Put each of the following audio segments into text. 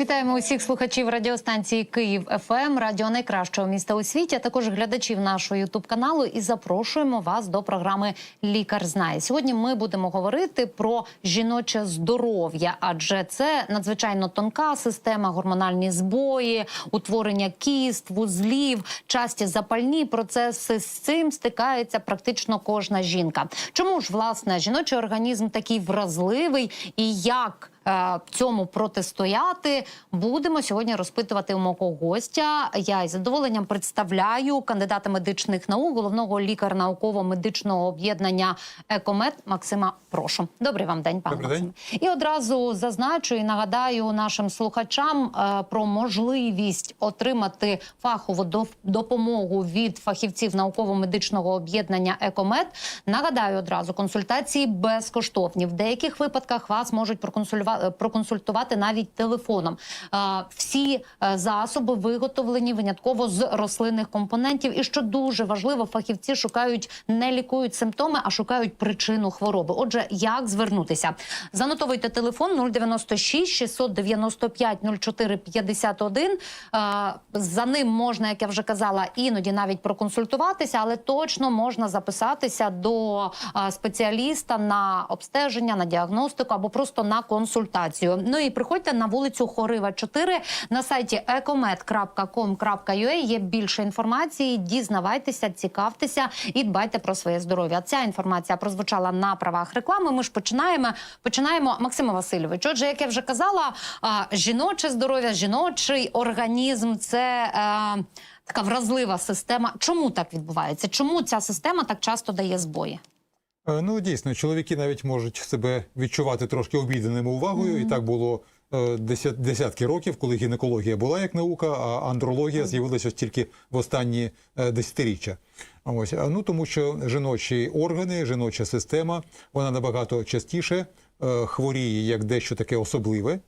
Вітаємо усіх слухачів радіостанції Київ ФМ, радіо найкращого міста у світі, а також глядачів нашого Ютуб каналу. І запрошуємо вас до програми Лікар знає. Сьогодні ми будемо говорити про жіноче здоров'я, адже це надзвичайно тонка система, гормональні збої, утворення кіст, вузлів, часті запальні процеси. З цим стикається практично кожна жінка. Чому ж власне жіночий організм такий вразливий і як? Е, цьому протистояти будемо сьогодні розпитувати у мого гостя. Я із задоволенням представляю кандидата медичних наук, головного лікаря науково-медичного об'єднання Екомед Максима. Прошу, добрий вам день, пане Добрий Максиме. І одразу зазначу і нагадаю нашим слухачам е, про можливість отримати фахову допомогу від фахівців науково-медичного об'єднання Екомед. Нагадаю одразу, консультації безкоштовні. В деяких випадках вас можуть е, проконсультувати навіть телефоном. Е, Всі е, засоби виготовлені винятково з рослинних компонентів. І що дуже важливо, фахівці шукають не лікують симптоми, а шукають причину хвороби. Отже, як звернутися? Занотовуйте телефон 096 695 04 51. Е, За ним можна, як я вже казала, іноді навіть проконсультуватися, але точно можна записатися до е, спеціаліста на обстеження, на діагностику або просто на консультацію. Ну і приходьте на вулицю Хорива 4 на сайті ecomed.com.ua Є більше інформації. Дізнавайтеся, цікавтеся і дбайте про своє здоров'я. Ця інформація прозвучала на правах реклами. Ми ж починаємо. Починаємо, Максима Васильович. Отже, як я вже казала, жіноче здоров'я, жіночий організм це. е, Така вразлива система. Чому так відбувається? Чому ця система так часто дає збої? Е, Ну дійсно, чоловіки навіть можуть себе відчувати трошки обійденими увагою, і так було е, десятки років, коли гінекологія була як наука, а андрологія з'явилася тільки в останні е, десятиріччя. Ось ну тому, що жіночі органи, жіноча система, вона набагато частіше хворіє як дещо таке особливе.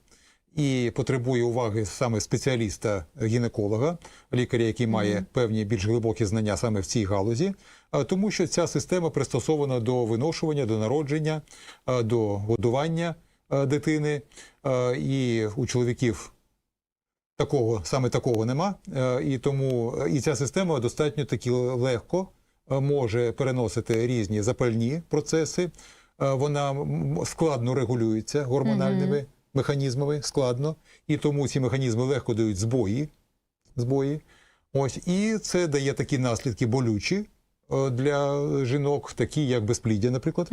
І потребує уваги саме спеціаліста гінеколога, лікаря, який має певні більш глибокі знання саме в цій галузі, тому що ця система пристосована до виношування, до народження, до годування дитини. І у чоловіків такого саме такого нема. І тому і ця система достатньо таки легко може переносити різні запальні процеси. Вона складно регулюється гормональними механізмами, складно, і тому ці механізми легко дають збої. збої. Ось, і це дає такі наслідки болючі для жінок, такі як безпліддя, наприклад.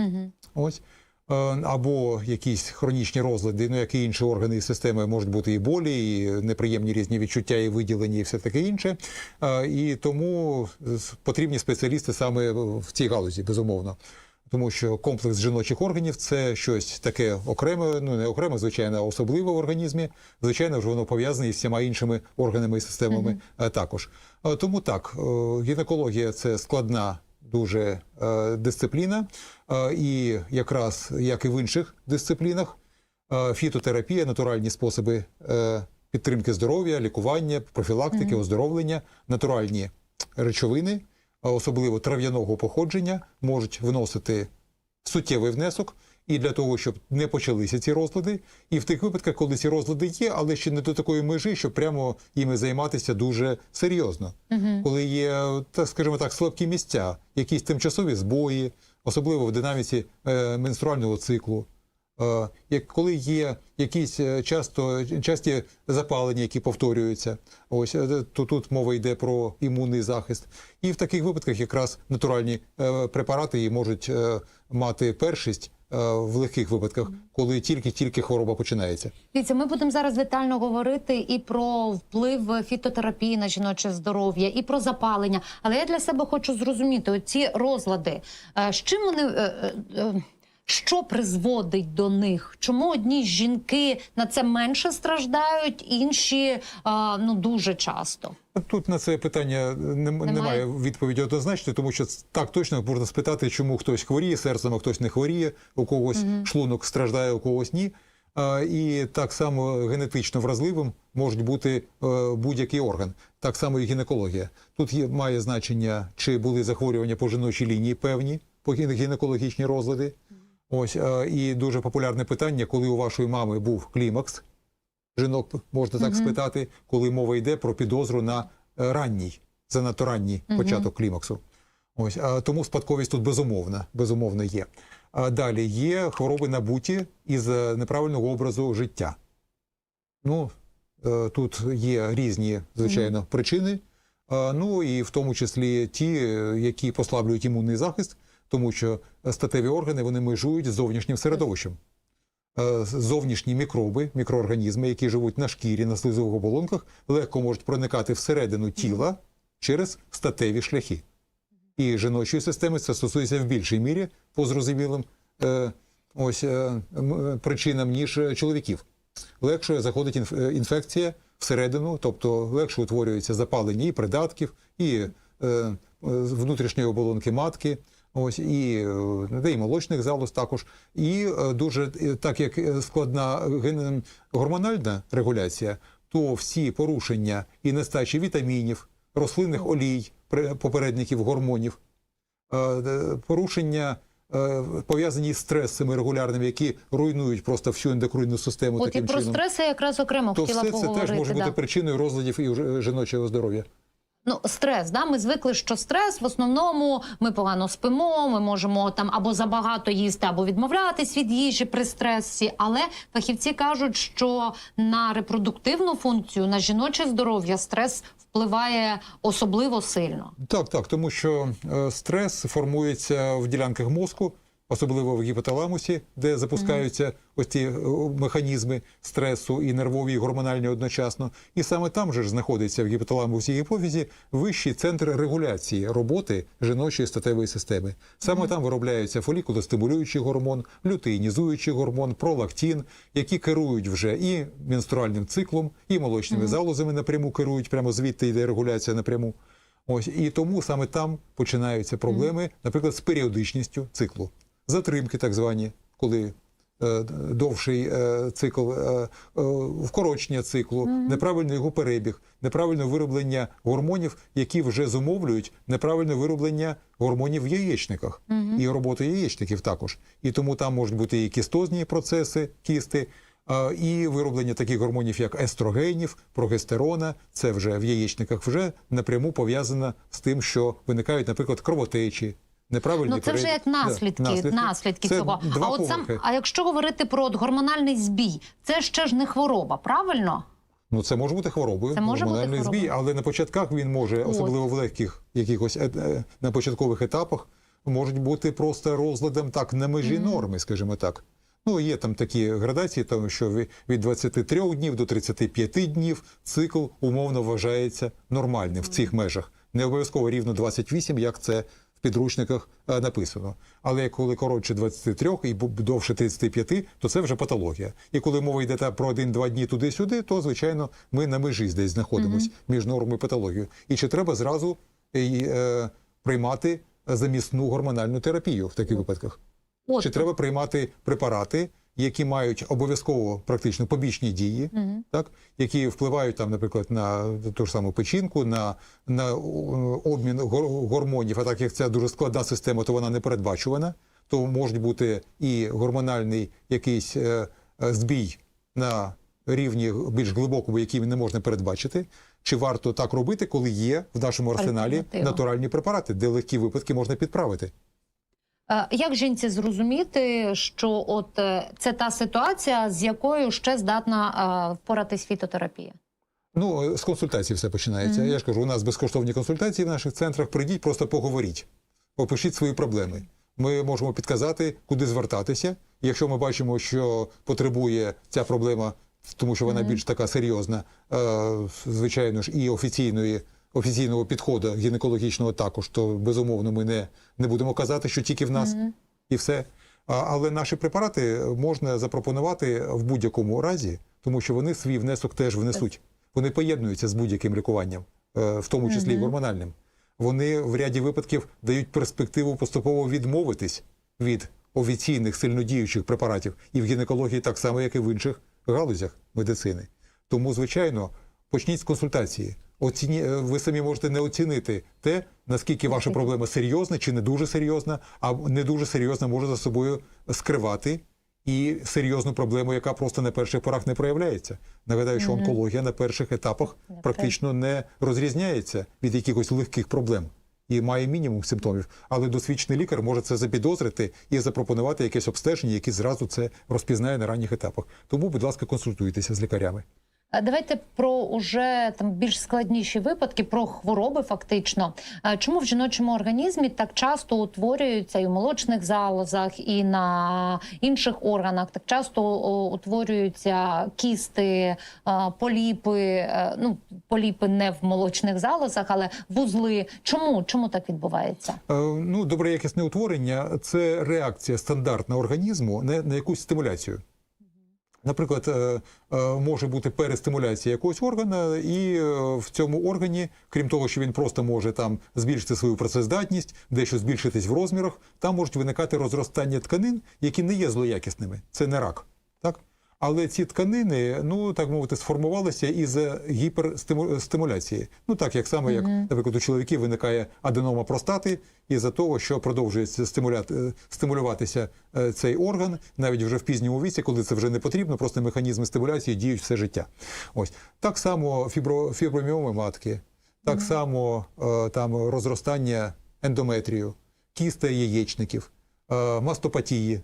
Ось. Е, Або якісь хронічні розлади, ну як і інші органи і системи можуть бути і болі, і неприємні різні відчуття, і виділення, і все таке інше. Е, І тому потрібні спеціалісти саме в цій галузі, безумовно. Тому що комплекс жіночих органів це щось таке окреме, ну не окреме, звичайно, а особливе в організмі. Звичайно ж, воно пов'язане із всіма іншими органами і системами е, також. Е, Тому так, е, гінекологія це складна дуже е, дисципліна, е, і якраз як і в інших дисциплінах, е, фітотерапія, натуральні способи е, підтримки здоров'я, лікування, профілактики, оздоровлення, натуральні речовини, особливо трав'яного походження, можуть вносити суттєвий внесок. І для того, щоб не почалися ці розлади, і в тих випадках, коли ці розлади є, але ще не до такої межі, щоб прямо іми займатися дуже серйозно, коли є, так скажімо так, слабкі місця, якісь тимчасові збої, особливо в динаміці е, менструального циклу. Е, як коли є якісь е, часто часті запалення, які повторюються, ось е, то тут мова йде про імунний захист, і в таких випадках якраз натуральні препарати і можуть мати першість в легких випадках, коли тільки-тільки хвороба починається. Дивіться, ми будемо зараз детально говорити і про вплив фітотерапії на жіноче здоров'я, і про запалення. Але я для себе хочу зрозуміти ці розлади. З чим вони. Що призводить до них? Чому одні жінки на це менше страждають, інші а, ну дуже часто? Тут на це питання не, немає відповіді однозначно, тому що так точно можна спитати, чому хтось хворіє серцем, а хтось не хворіє, у когось шлунок страждає, у когось ні. І так само генетично вразливим можуть бути е, будь-який орган, так само і гінекологія. Тут є, має значення, чи були захворювання по жіночій лінії певні, по гінекологічні розлади. Ось е, і дуже популярне питання, коли у вашої мами був клімакс, жінок можна так спитати, коли мова йде про підозру на е, ранній, занадто ранній початок клімаксу. Ось тому спадковість тут безумовна, безумовно є. Далі є хвороби набуті із е, неправильного образу життя. Ну е, тут є різні, звичайно, причини. Ну і в тому числі ті, е, які послаблюють імунний захист, тому що статеві органи вони межують з зовнішнім середовищем. Е, Зовнішні мікроби, мікроорганізми, які живуть на шкірі, на слизових оболонках, легко можуть проникати всередину тіла через статеві шляхи. І жіночої системи це стосується в більшій мірі по зрозумілим е, ось, е, причинам, ніж чоловіків. Легше заходить інф- інфекція всередину, тобто легше утворюється запалення і придатків, і внутрішньої оболонки матки, ось і, де і молочних залоз також. І е, дуже е, так як е, складна гормональна регуляція, то всі порушення і нестачі вітамінів, рослинних олій, попередників гормонів, порушення. Пов'язані з стресами регулярними, які руйнують просто всю ендокринну систему От і про чином, стреси якраз окремо то хотіла все це теж може да. бути причиною розладів і жіночого здоров'я. Ну, стрес, да, ми звикли, що стрес в основному ми погано спимо, ми можемо там або забагато їсти, або відмовлятись від їжі при стресі. Але фахівці кажуть, що на репродуктивну функцію, на жіноче здоров'я стрес впливає особливо сильно. Так, так, тому що е, стрес формується в ділянках мозку, особливо в гіпоталамусі, де запускаються ось ці е, механізми стресу і нервові, і гормональні одночасно. І саме там же ж знаходиться в гіпоталамусі і гіпофізі вищий центр регуляції роботи жіночої статевої системи. Саме там виробляються фолікулостимулюючий гормон, лютеїнізуючий гормон, пролактин, які керують вже і менструальним циклом, і молочними залозами напряму керують, прямо звідти йде регуляція напряму. Ось і тому саме там починаються проблеми, наприклад, з періодичністю циклу, затримки, так звані, коли е, довший е, цикл, е, вкорочення циклу, неправильний його перебіг, неправильне вироблення гормонів, які вже зумовлюють неправильне вироблення гормонів в яєчниках і роботу яєчників також. І тому там можуть бути і кістозні процеси, кісти. І вироблення таких гормонів, як естрогенів, прогестерона, це вже в яєчниках вже напряму пов'язано з тим, що виникають, наприклад, кровотечі, неправильні Ну це вже як наслідки, наслідки, Це цього. Два А от сам, поверхи. а якщо говорити про от гормональний збій, це ще ж не хвороба, правильно? Ну це може бути хворобою, Це може бути збій, але на початках він може, особливо в легких якихось е- е, на початкових етапах, можуть бути просто розладом так на межі норми, скажімо так. Ну, є там такі градації, тому що ві- від 23 днів до 35 днів цикл умовно вважається нормальним в цих межах. Не обов'язково рівно 28, як це підручниках е, написано. Але коли коротше 23 і довше 35, то це вже патологія. І коли мова йде про один-два дні туди-сюди, то звичайно ми на межі десь знаходимося між нормою і патологією. І чи треба зразу і, е, приймати замісну гормональну терапію в таких випадках? От Чи треба приймати препарати, які мають обов'язково практично побічні дії, так які впливають там, наприклад, на ту ж саму печінку, на, на обмін гормонів. А так як це дуже складна система, то вона не передбачувана, то можуть бути і гормональний якийсь е, е, збій на рівні більш глибокому, який не можна передбачити. Чи варто так робити, коли є в нашому арсеналі натуральні препарати, де легкі випадки можна підправити? Е, Як жінці зрозуміти, що от е, це та ситуація, з якою ще здатна е, впоратись фітотерапія? Ну, з консультації все починається. Я ж кажу, у нас безкоштовні консультації в наших центрах. Прийдіть, просто поговоріть, опишіть свої проблеми. Ми можемо підказати, куди звертатися. Якщо ми бачимо, що потребує ця проблема, тому що вона більш така серйозна, звичайно ж, і офіційної. Офіційного підходу гінекологічного також, то безумовно ми не, не будемо казати, що тільки в нас і все. А, але наші препарати можна запропонувати в будь-якому разі, тому що вони свій внесок теж внесуть. Вони поєднуються з будь-яким лікуванням, е, в тому числі і гормональним. Вони в ряді випадків дають перспективу поступово відмовитись від офіційних сильнодіючих препаратів і в гінекології так само, як і в інших галузях медицини. Тому, звичайно, почніть з консультації. Оціні... е, Ви самі можете не оцінити те, наскільки ваша проблема серйозна чи не дуже серйозна, а не дуже серйозна може за собою скривати і серйозну проблему, яка просто на перших порах не проявляється. Нагадаю, що онкологія на перших етапах практично не розрізняється від якихось легких проблем і має мінімум симптомів. Але досвідчений лікар може це запідозрити і запропонувати якесь обстеження, яке зразу це розпізнає на ранніх етапах. Тому, будь ласка, консультуйтеся з лікарями. А Давайте про уже там більш складніші випадки, про хвороби фактично. Чому в жіночому організмі так часто утворюються і в молочних залозах, і на інших органах так часто утворюються кісти, поліпи. е, Ну поліпи не в молочних залозах, але вузли. Чому? Чому так відбувається? Е, Ну, доброякісне утворення це реакція стандартна організму на, на якусь стимуляцію. Наприклад, е, е, може бути перестимуляція якогось органа, і е, в цьому органі, крім того, що він просто може там збільшити свою працездатність, дещо збільшитись в розмірах, там можуть виникати розростання тканин, які не є злоякісними. Це не рак. Так? Але ці тканини, ну так мовити, сформувалися із гіперстимуляції. Ну так як саме, як, наприклад, у чоловіків виникає аденома простати із-за того, що продовжує е, стимулюватися е, цей орган, навіть вже в пізньому віці, коли це вже не потрібно, просто механізми стимуляції діють все життя. Ось так само фібро... фіброміоми матки, так само е, там розростання ендометрію, кісти яєчників, мастопатії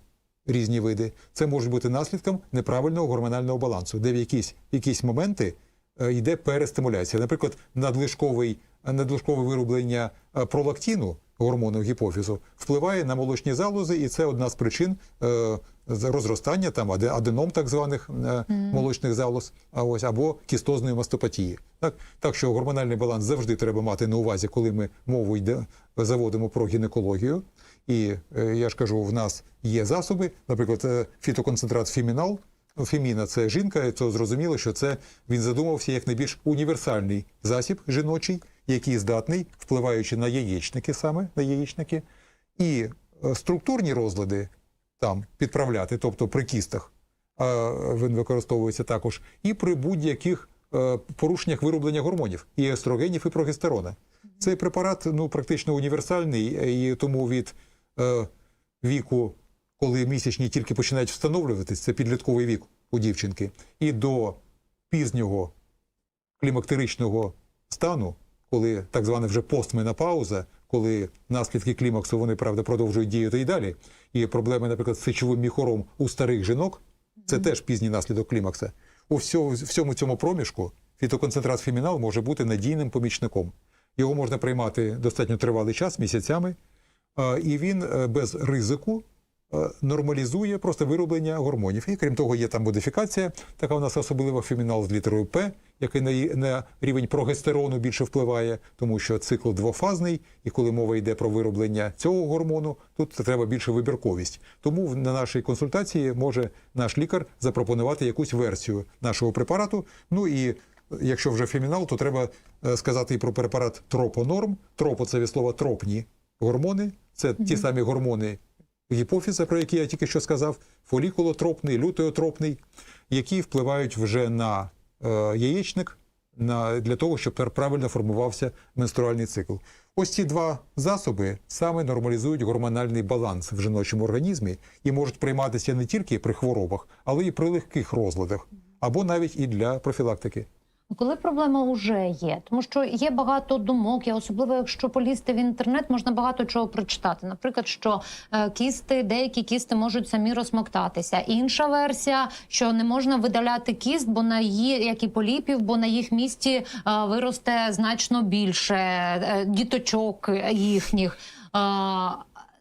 різні види. Це може бути наслідком неправильного гормонального балансу, де в якісь, якісь моменти е, йде перестимуляція. Наприклад, надлишковий, надлишкове вироблення е, пролактину, гормону гіпофізу, впливає на молочні залози, і це одна з причин е, розростання там аденом так званих е, молочних залоз, а ось або кістозної мастопатії. Так, так що гормональний баланс завжди треба мати на увазі, коли ми мову йде, заводимо про гінекологію. І е, я ж кажу, в нас є засоби, наприклад, е, фітоконцентрат фімінал. Феміна це жінка, то зрозуміло, що це він задумався як найбільш універсальний засіб жіночий, який здатний, впливаючи на яєчники саме на яєчники, і е, структурні розлади там підправляти, тобто при кістах, він використовується також, і при будь-яких порушеннях вироблення гормонів і естрогенів, і прогестерона. Цей препарат ну практично універсальний, і тому від віку, коли місячні тільки починають встановлюватись, це підлітковий вік у дівчинки, і до пізнього клімактеричного стану, коли так звана вже постменопауза, коли наслідки клімаксу вони правда продовжують діяти і далі. І проблеми, наприклад, з сечовим міхором у старих жінок, це теж пізній наслідок клімакса. У всьому, цьому проміжку фітоконцентрат фімінал може бути надійним помічником. Його можна приймати достатньо тривалий час, місяцями, е, і він е, без ризику е, нормалізує просто вироблення гормонів. І крім того, є там модифікація, така у нас особлива фемінал з літерою П, який на, рівень прогестерону більше впливає, тому що цикл двофазний, і коли мова йде про вироблення цього гормону, тут треба більше вибірковість. Тому на нашій консультації може наш лікар запропонувати якусь версію нашого препарату. Ну і якщо вже фемінал, то треба е, сказати і про препарат тропонорм. Тропо це від слова тропні гормони. Це ті самі гормони гіпофіза, про які я тільки що сказав, фолікулотропний, лютеотропний, які впливають вже на е, яєчник на, для того, щоб правильно формувався менструальний цикл. Ось ці два засоби саме нормалізують гормональний баланс в жіночому організмі і можуть прийматися не тільки при хворобах, але й при легких розладах, або навіть і для профілактики. Коли проблема вже є, тому що є багато думок, і особливо якщо полізти в інтернет, можна багато чого прочитати. Наприклад, що е, кісти, деякі кісти можуть самі розмоктатися. Інша версія, що не можна видаляти кіст, бо на її, як і поліпів, бо на їх місці е, виросте значно більше е, діточок їхніх.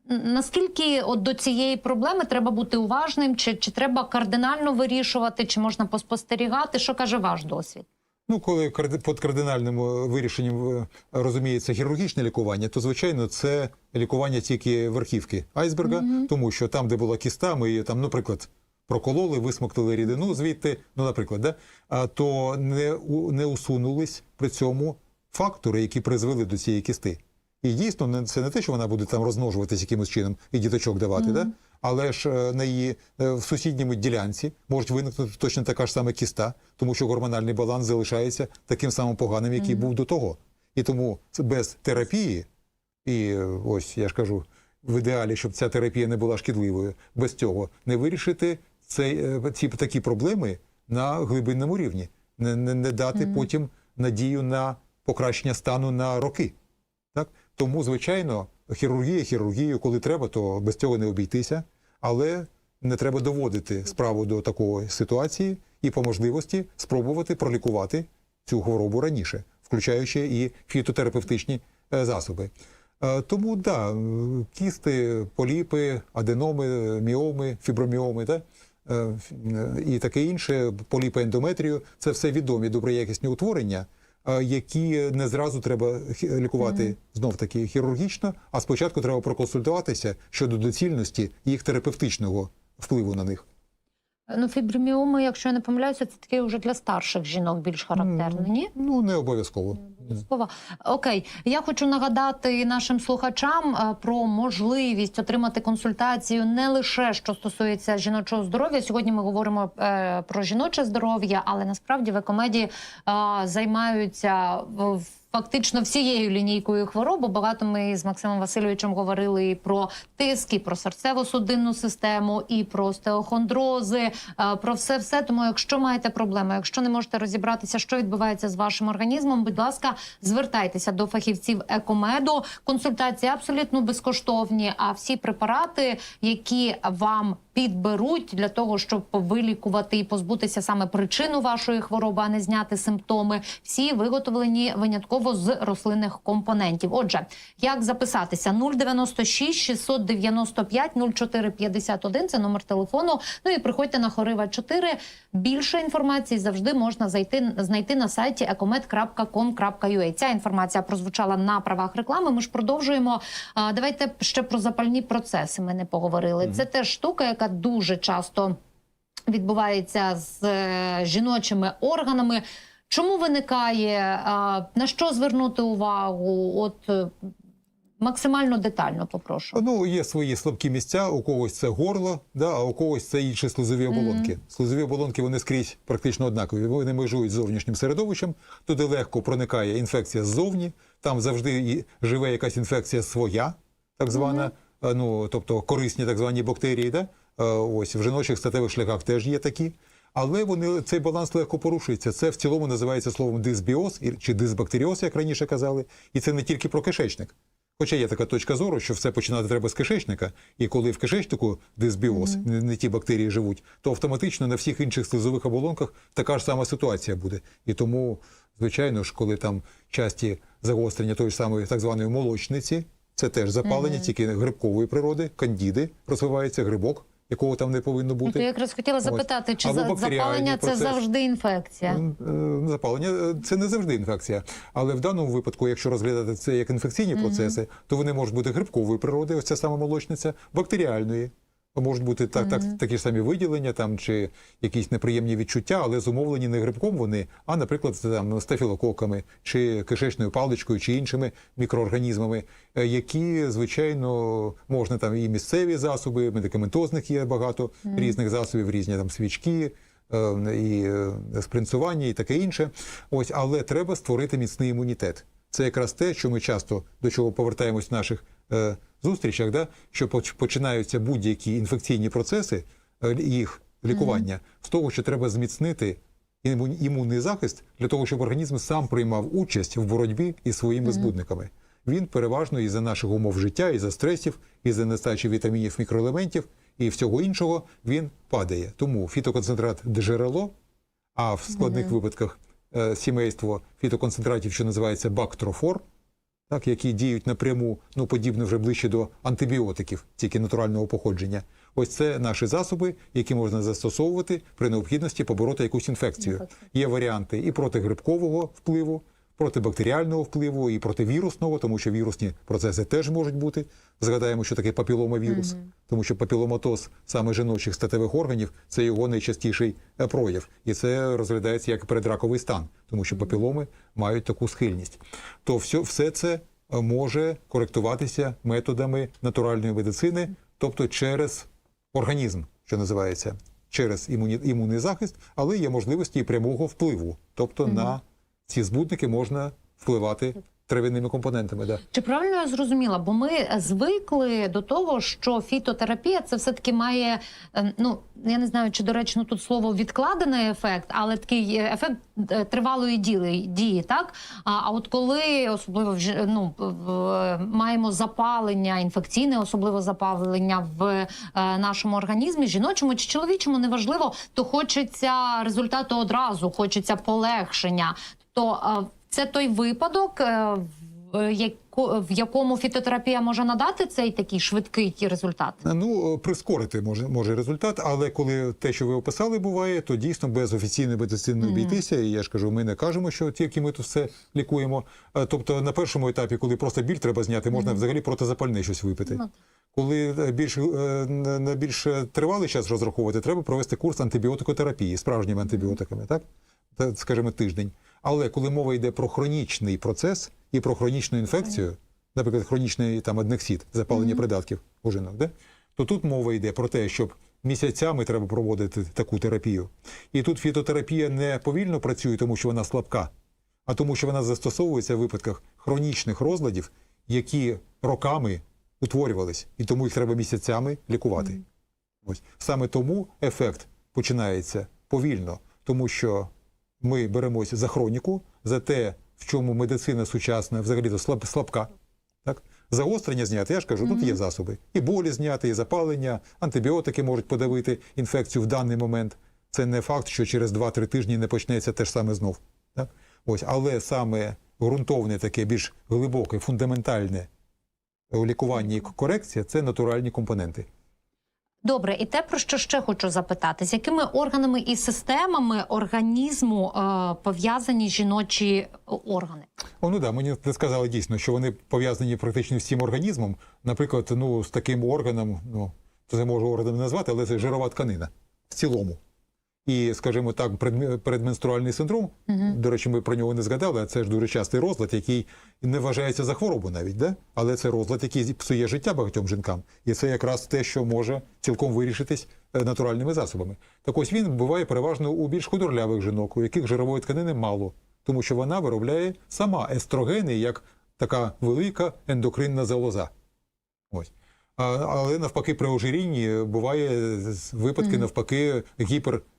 Наскільки от до цієї проблеми треба бути уважним, чи, чи треба кардинально вирішувати, чи можна поспостерігати? Що каже ваш досвід? Ну, коли під кардинальним е, вирішенням е, розуміється хірургічне лікування, то звичайно це лікування тільки верхівки айсберга, тому що там, де була кіста, ми її там, наприклад, прокололи, висмоктали рідину звідти, ну, наприклад, да? а, то не, не усунулись при цьому фактори, які призвели до цієї кісти. І дійсно, не- це не те, що вона буде там розмножуватися якимось чином і діточок давати, да? Але ж е, на її е, в сусідньому ділянці може виникнути точно така ж сама кіста, тому що гормональний баланс залишається таким самим поганим, який був до того. І тому без терапії, і е, ось я ж кажу, в ідеалі, щоб ця терапія не була шкідливою, без цього не вирішити цей, ці такі проблеми на глибинному рівні, не, не, не дати потім надію на покращення стану на роки. Так? Тому, звичайно, хірургія хірургією, коли треба, то без цього не обійтися, але не треба доводити справу до такої ситуації і по можливості спробувати пролікувати цю хворобу раніше, включаючи і фітотерапевтичні е, засоби. Е, Тому да, м, кісти, поліпи, аденоми, міоми, фіброміоми, да? е, е, і таке інше, поліпи ендометрію це все відомі доброякісні утворення, е, які не зразу треба лікувати mm -hmm. знов таки хірургічно, а спочатку треба проконсультуватися щодо доцільності їх терапевтичного впливу на них. Ну, фіброміоми, якщо я не помиляюся, це таке вже для старших жінок більш характерно, ні? Ну не обов'язково. Обов'язково. Окей, я хочу нагадати нашим слухачам е, про можливість отримати консультацію не лише що стосується жіночого здоров'я. Сьогодні ми говоримо е, про жіноче здоров'я, але насправді в екомеді е, займаються в- Фактично всією лінійкою хвороб. Багато ми з Максимом Васильовичем говорили і про тиск, і про серцево-судинну систему, і про остеохондрози, е, про все все. Тому, якщо маєте проблеми, якщо не можете розібратися, що відбувається з вашим організмом, будь ласка, звертайтеся до фахівців екомеду. Консультації абсолютно безкоштовні. А всі препарати, які вам підберуть для того, щоб вилікувати і позбутися саме причину вашої хвороби, а не зняти симптоми, всі виготовлені винятково з рослинних компонентів. Отже, як записатися? 096 695 0451 – це номер телефону. Ну і приходьте на Хорива 4. Більше інформації завжди можна зайти знайти на сайті ecomed.com.ua. Ця інформація прозвучала на правах реклами. Ми ж продовжуємо. Давайте ще про запальні процеси. Ми не поговорили. Це теж штука, яка дуже часто відбувається з е, жіночими органами. Чому виникає? а, На що звернути увагу? От е, максимально детально попрошу. Ну, є свої слабкі місця, у когось це горло, да, а у когось це інші слизові оболонки. Слизові оболонки вони скрізь практично однакові. Вони межують з зовнішнім середовищем, туди легко проникає інфекція ззовні, там завжди живе якась інфекція своя, так звана, е, ну, тобто корисні так звані бактерії. Да? Е, Ось в жіночих статевих шляхах теж є такі. Але вони цей баланс легко порушується. Це в цілому називається словом дисбіоз чи дисбактеріоз, як раніше казали. І це не тільки про кишечник. Хоча є така точка зору, що все починати треба з кишечника, і коли в кишечнику дисбіоз, не, не ті бактерії живуть, то автоматично на всіх інших слизових оболонках така ж сама ситуація буде. І тому, звичайно ж, коли там часті загострення тої ж самої так званої молочниці, це теж запалення, тільки грибкової природи, кандіди розвивається грибок, якого там не повинно Ну, бути. я якраз хотіла Ось. запитати, чи Або запалення це процеси. завжди інфекція? Е, Запалення е, це не завжди інфекція. Але в даному випадку, якщо розглядати це як інфекційні процеси, то вони можуть бути грибкової природи, ось ця сама молочниця, бактеріальної. Можуть бути так, так, такі ж самі виділення там, чи якісь неприємні відчуття, але зумовлені не грибком вони, а, наприклад, там, стафілококами, чи кишечною паличкою, чи іншими мікроорганізмами, е, які, звичайно, можна там і місцеві засоби, медикаментозних є багато різних засобів, різні там свічки, е, і е, спринцування, і таке інше. Ось, але треба створити міцний імунітет. Це якраз те, що ми часто до чого повертаємось в наших е, зустрічах, да? що поч- починаються будь-які інфекційні процеси, е, їх лікування, з того, що треба зміцнити імунний захист для того, щоб організм сам приймав участь в боротьбі із своїми збудниками. Він переважно із-за наших умов життя, із-за стресів, із-за нестачі вітамінів, мікроелементів і всього іншого він падає. Тому фітоконцентрат джерело, а в складних випадках е, сімейство фітоконцентратів, що називається бактрофор, так, які діють напряму, ну подібно вже ближче до антибіотиків, тільки натурального походження. Ось це наші засоби, які можна застосовувати при необхідності побороти якусь інфекцію. Є варіанти і протигрибкового впливу, протибактеріального впливу, і противірусного, тому що вірусні процеси теж можуть бути. Згадаємо, що таке папіломавірус, тому що папіломатоз саме жіночих статевих органів це його найчастіший е, прояв, і це розглядається як передраковий стан, тому що папіломи мають таку схильність. То все, все це е, може коректуватися методами натуральної медицини, тобто через організм, що називається, через імунний захист, але є можливості і прямого впливу. Тобто на ці збудники можна впливати трав'яними компонентами. Да. Чи правильно я зрозуміла? Бо ми звикли до того, що фітотерапія це все таки має е, ну я не знаю, чи доречно тут слово відкладений ефект, але такий е, ефект е, тривалої дії, дії так. А, а от коли особливо вже ну маємо запалення, інфекційне, особливо запалення в е, нашому організмі, жіночому чи чоловічому, неважливо, то хочеться результату одразу, хочеться полегшення. То е, це той випадок, е, в, якому фітотерапія може надати цей такий швидкий результат. Ну, е, прискорити може, може результат, але коли те, що ви описали, буває, то дійсно без офіційної медицини не обійтися. І я ж кажу, ми не кажемо, що тільки ми тут все лікуємо. Е, Тобто на першому етапі, коли просто біль треба зняти, можна взагалі протизапальне щось випити. Ну, так. Коли е, більш, е, на більш тривалий час розраховувати, треба провести курс антибіотикотерапії справжніми антибіотиками, так? Та, скажімо, тиждень. Але коли мова йде про хронічний процес і про хронічну інфекцію, наприклад, хронічний там аднексід, запалення придатків у жінок, да? то тут мова йде про те, щоб місяцями треба проводити таку терапію. І тут фітотерапія не повільно працює, тому що вона слабка, а тому, що вона застосовується в випадках хронічних розладів, які роками утворювались, і тому їх треба місяцями лікувати. Ось саме тому ефект починається повільно, тому що ми беремося за хроніку, за те, в чому медицина сучасна взагалі слаб, слабка. Так? Загострення зняти, я ж кажу, тут є засоби. І болі зняти, і запалення, антибіотики можуть подавити інфекцію в даний момент. Це не факт, що через 2-3 тижні не почнеться те ж саме знов. Так? Ось, але саме ґрунтовне, таке більш глибоке, фундаментальне лікування і корекція це натуральні компоненти. Добре, і те, про що ще хочу запитати, з якими органами і системами організму е, пов'язані жіночі органи? О, ну да, мені сказали дійсно, що вони пов'язані практично всім організмом. Наприклад, ну з таким органом, ну це можу органом назвати, але це жирова тканина в цілому. І, скажімо так, передменструальний синдром, до речі, ми про нього не згадали, а це ж дуже частий розлад, який не вважається за хворобу навіть, да? але це розлад, який псує життя багатьом жінкам. І це якраз те, що може цілком вирішитись е, натуральними засобами. Так ось він буває переважно у більш худорлявих жінок, у яких жирової тканини мало, тому що вона виробляє сама естрогени як така велика ендокринна залоза. Ось. А, але навпаки, при ожирінні буває випадки навпаки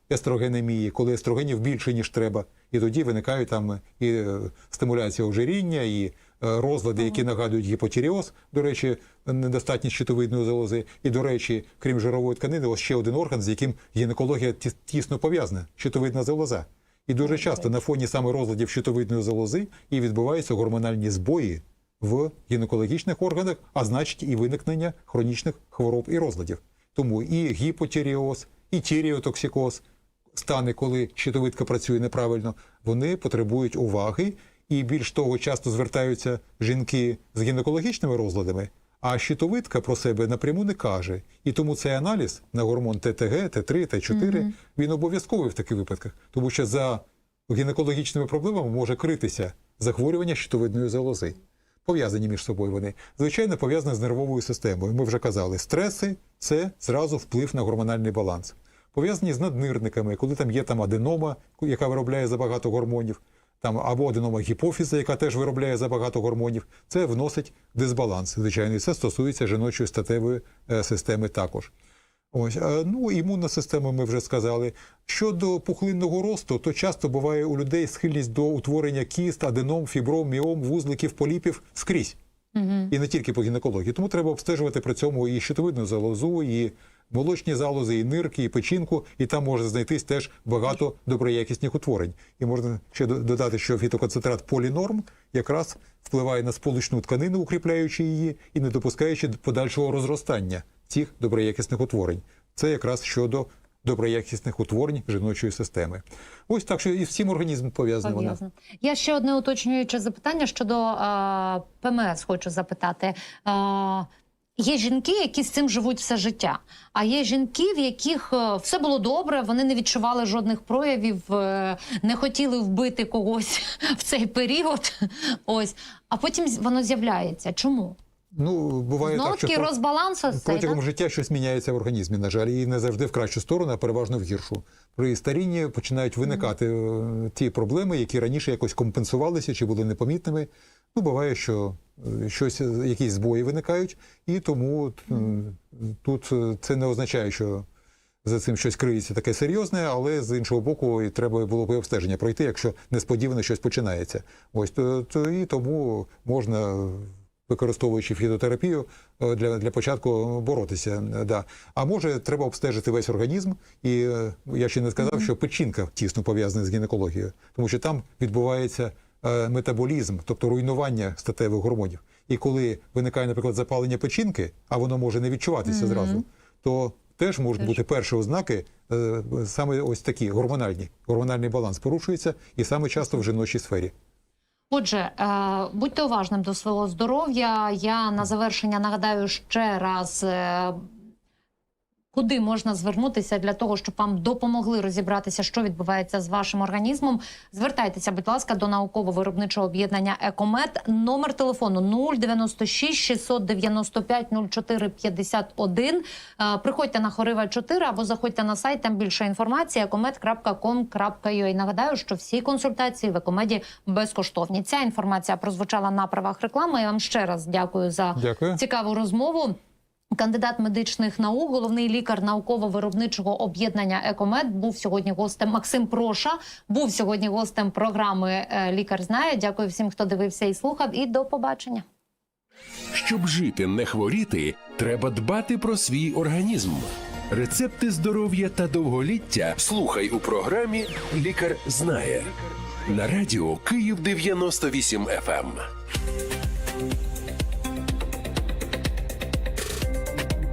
гіперестрогенемії, коли естрогенів більше, ніж треба. І тоді виникають там і е, стимуляція ожиріння, і е, розлади, які нагадують гіпотіріоз, до речі, недостатність щитовидної залози. І, до речі, крім жирової тканини, ось ще один орган, з яким гінекологія тісно пов'язана щитовидна залоза. І дуже часто на фоні саме розладів щитовидної залози і відбуваються гормональні збої в гінекологічних органах, а значить і виникнення хронічних хвороб і розладів. Тому і гіпотіріоз, і тіріотоксикоз, стани, коли щитовидка працює неправильно, вони потребують уваги. І більш того, часто звертаються жінки з гінекологічними розладами, а щитовидка про себе напряму не каже. І тому цей аналіз на гормон ТТГ, Т3, Т4, він обов'язковий в таких випадках, тому що за гінекологічними проблемами може критися захворювання щитовидної залози. Пов'язані між собою вони. Звичайно, пов'язані з нервовою системою. Ми вже казали, стреси це зразу вплив на гормональний баланс. Пов'язані з наднирниками, коли там є там аденома, яка виробляє забагато гормонів, там або аденома гіпофіза, яка теж виробляє забагато гормонів. Це вносить дисбаланс. Звичайно, і це стосується жіночої статевої е, системи також. Ось, е, ну, імунна система, ми вже сказали. Щодо пухлинного росту, то часто буває у людей схильність до утворення кіст, аденом, фібром, міом, вузликів, поліпів скрізь. І не тільки по гінекології. Тому треба обстежувати при цьому і щитовидну залозу, і молочні залози, і нирки, і печінку, і там може знайтись теж багато доброякісних утворень. І можна ще додати, що фітоконцентрат полінорм якраз впливає на сполучну тканину, укріпляючи її, і не допускаючи подальшого розростання цих доброякісних утворень. Це якраз щодо доброякісних утворень жіночої системи. Ось так, що і всім організмом пов'язана вона. Я ще одне уточнююче запитання щодо е, ПМС хочу запитати. Е, Є жінки, які з цим живуть все життя. А є жінки, в яких е, все було добре, вони не відчували жодних проявів, е, не хотіли вбити когось в цей період. Ось, а потім воно з'являється. Чому? Ну, буває Знову так, що цей, протягом так? життя щось міняється в організмі, на жаль, і не завжди в кращу сторону, а переважно в гіршу. При старінні починають виникати е, ті проблеми, які раніше якось компенсувалися чи були непомітними. Ну, буває, що щось, якісь збої виникають, і тому тут е, це не означає, що за цим щось криється таке серйозне, але з іншого боку, і треба було б і обстеження пройти, якщо несподівано щось починається. Ось то, то і тому можна. Використовуючи фітотерапію е, для, для початку боротися. Да. А може, треба обстежити весь організм, і е, я ще не сказав, що печінка тісно пов'язана з гінекологією, тому що там відбувається метаболізм, тобто руйнування статевих гормонів. І коли виникає, наприклад, запалення печінки, а воно може не відчуватися зразу, то теж можуть бути перші ознаки е, саме ось такі гормональні. Гормональний баланс порушується, і саме часто в жіночій сфері. Отже, е, будьте уважним до свого здоров'я. Я на завершення нагадаю ще раз. Куди можна звернутися для того, щоб вам допомогли розібратися, що відбувається з вашим організмом? Звертайтеся, будь ласка, до науково-виробничого об'єднання Екомед. Номер телефону 096 695 04 51. Е, Приходьте на Хорива 4 або заходьте на сайт. Там більше інформації ecomed.com.ua. Нагадаю, що всі консультації в Екомеді безкоштовні. Ця інформація прозвучала на правах реклами. Я вам ще раз дякую за Дякую. цікаву розмову. Кандидат медичних наук, головний лікар науково-виробничого об'єднання Екомед був сьогодні гостем. Максим Проша був сьогодні гостем програми е, Лікар знає. Дякую всім, хто дивився і слухав. І до побачення. Щоб жити, не хворіти, треба дбати про свій організм. Рецепти здоров'я та довголіття слухай у програмі Лікар знає на радіо Київ 98 FM.